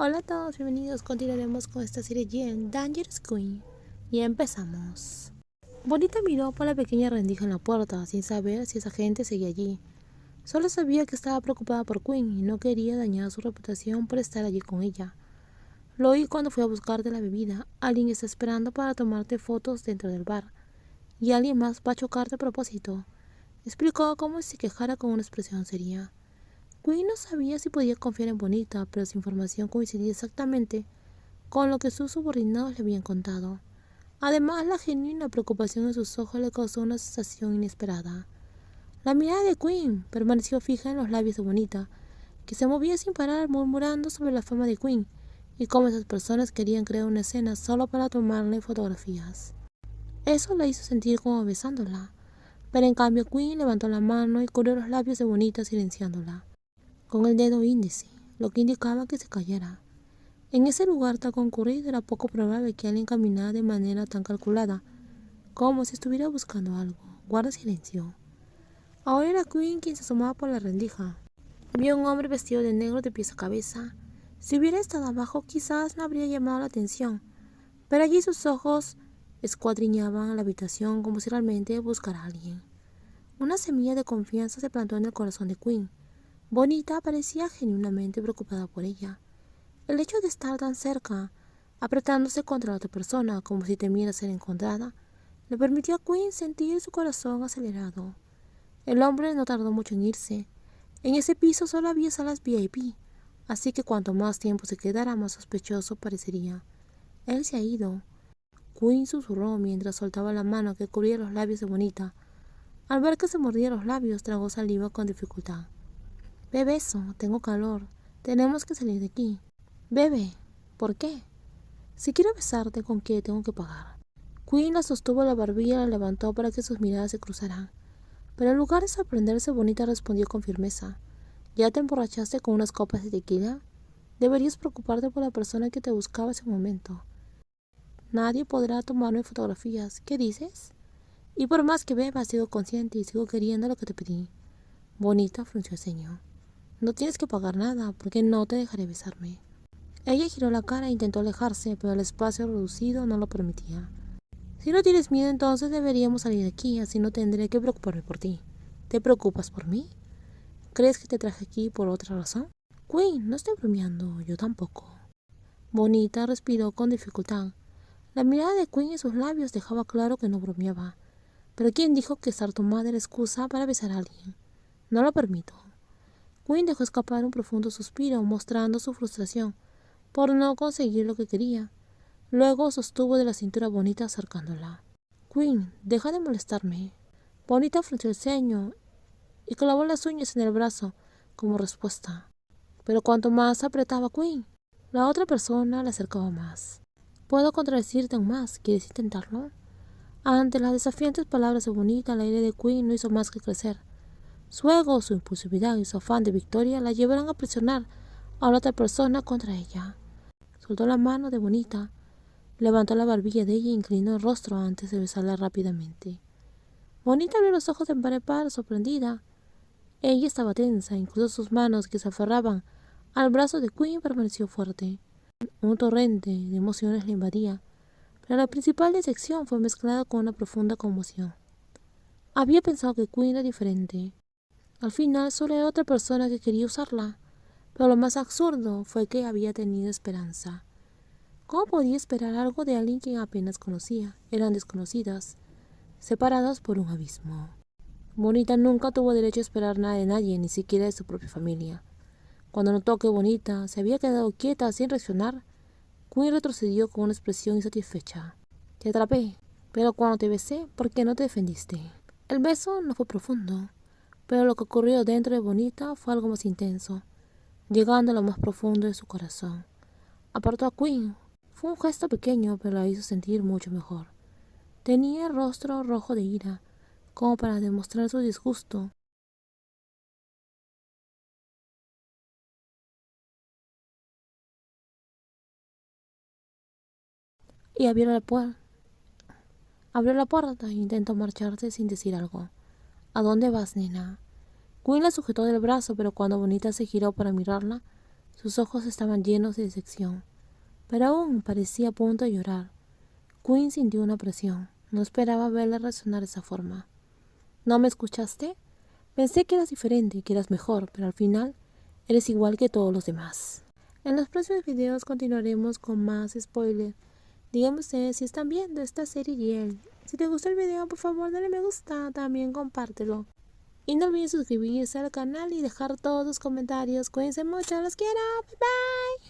Hola a todos, bienvenidos. Continuaremos con esta serie Jen, Dangerous Queen. Y empezamos. Bonita miró por la pequeña rendija en la puerta, sin saber si esa gente seguía allí. Solo sabía que estaba preocupada por Queen y no quería dañar su reputación por estar allí con ella. Lo oí cuando fui a buscarte la bebida. Alguien está esperando para tomarte fotos dentro del bar. Y alguien más va a chocarte a propósito. Explicó como si quejara con una expresión seria. Queen no sabía si podía confiar en Bonita, pero su información coincidía exactamente con lo que sus subordinados le habían contado. Además, la genuina preocupación en sus ojos le causó una sensación inesperada. La mirada de Queen permaneció fija en los labios de Bonita, que se movía sin parar murmurando sobre la fama de Queen y cómo esas personas querían crear una escena solo para tomarle fotografías. Eso la hizo sentir como besándola, pero en cambio Queen levantó la mano y cubrió los labios de Bonita silenciándola con el dedo índice, lo que indicaba que se cayera. En ese lugar tan concurrido era poco probable que alguien caminara de manera tan calculada, como si estuviera buscando algo. Guarda silencio. Ahora era Queen quien se asomaba por la rendija. Vio un hombre vestido de negro de pies a cabeza. Si hubiera estado abajo, quizás no habría llamado la atención, pero allí sus ojos escuadriñaban la habitación como si realmente buscara a alguien. Una semilla de confianza se plantó en el corazón de Queen. Bonita parecía genuinamente preocupada por ella. El hecho de estar tan cerca, apretándose contra la otra persona como si temiera ser encontrada, le permitió a Queen sentir su corazón acelerado. El hombre no tardó mucho en irse. En ese piso solo había salas VIP, así que cuanto más tiempo se quedara, más sospechoso parecería. Él se ha ido. Queen susurró mientras soltaba la mano que cubría los labios de Bonita. Al ver que se mordía los labios, tragó saliva con dificultad. Bebe eso, tengo calor. Tenemos que salir de aquí. Bebe. ¿Por qué? Si quiero besarte, ¿con qué tengo que pagar? Queen la sostuvo la barbilla y la levantó para que sus miradas se cruzaran. Pero en lugar de sorprenderse, Bonita respondió con firmeza. ¿Ya te emborrachaste con unas copas de tequila? Deberías preocuparte por la persona que te buscaba ese momento. Nadie podrá tomarme fotografías. ¿Qué dices? Y por más que beba, sigo consciente y sigo queriendo lo que te pedí. Bonita frunció el ceño. No tienes que pagar nada, porque no te dejaré besarme. Ella giró la cara e intentó alejarse, pero el espacio reducido no lo permitía. Si no tienes miedo, entonces deberíamos salir de aquí, así no tendré que preocuparme por ti. ¿Te preocupas por mí? ¿Crees que te traje aquí por otra razón? Queen, no estoy bromeando, yo tampoco. Bonita respiró con dificultad. La mirada de Queen en sus labios dejaba claro que no bromeaba. Pero ¿quién dijo que estar tomada era excusa para besar a alguien? No lo permito. Quinn dejó escapar un profundo suspiro, mostrando su frustración por no conseguir lo que quería. Luego sostuvo de la cintura Bonita acercándola. Quinn, deja de molestarme. Bonita frunció el ceño y clavó las uñas en el brazo como respuesta. Pero cuanto más apretaba Quinn, la otra persona le acercaba más. ¿Puedo contradecirte aún más? ¿Quieres intentarlo? Ante las desafiantes palabras de Bonita, el aire de Quinn no hizo más que crecer. Su ego, su impulsividad y su afán de victoria la llevaron a presionar a la otra persona contra ella. Soltó la mano de Bonita, levantó la barbilla de ella e inclinó el rostro antes de besarla rápidamente. Bonita abrió los ojos en par en par, sorprendida. Ella estaba tensa, incluso sus manos que se aferraban al brazo de Queen permaneció fuerte. Un torrente de emociones le invadía, pero la principal decepción fue mezclada con una profunda conmoción. Había pensado que Queen era diferente, al final solo era otra persona que quería usarla, pero lo más absurdo fue que había tenido esperanza. ¿Cómo podía esperar algo de alguien que apenas conocía? Eran desconocidas, separadas por un abismo. Bonita nunca tuvo derecho a esperar nada de nadie, ni siquiera de su propia familia. Cuando notó que Bonita se había quedado quieta sin reaccionar, Queen retrocedió con una expresión insatisfecha. Te atrapé, pero cuando te besé, ¿por qué no te defendiste? El beso no fue profundo, pero lo que ocurrió dentro de Bonita fue algo más intenso, llegando a lo más profundo de su corazón. Apartó a Queen. Fue un gesto pequeño, pero la hizo sentir mucho mejor. Tenía el rostro rojo de ira, como para demostrar su disgusto. Y abrió la puerta. Abrió la puerta e intentó marcharse sin decir algo. ¿A dónde vas, nena? Queen la sujetó del brazo, pero cuando Bonita se giró para mirarla, Sus ojos estaban llenos de decepción, pero aún parecía a punto de llorar. Quinn sintió una presión. No esperaba verle reaccionar de esa forma. ¿No me escuchaste? Pensé que eras diferente, que eras mejor, pero al final eres igual que todos los demás. En los próximos videos continuaremos con más spoilers. Díganme ustedes si están viendo esta serie y él. Si te gustó el video, por favor dale me gusta, también compártelo. Y no olviden suscribirse al canal y dejar todos los comentarios. Cuídense mucho, los quiero. Bye bye.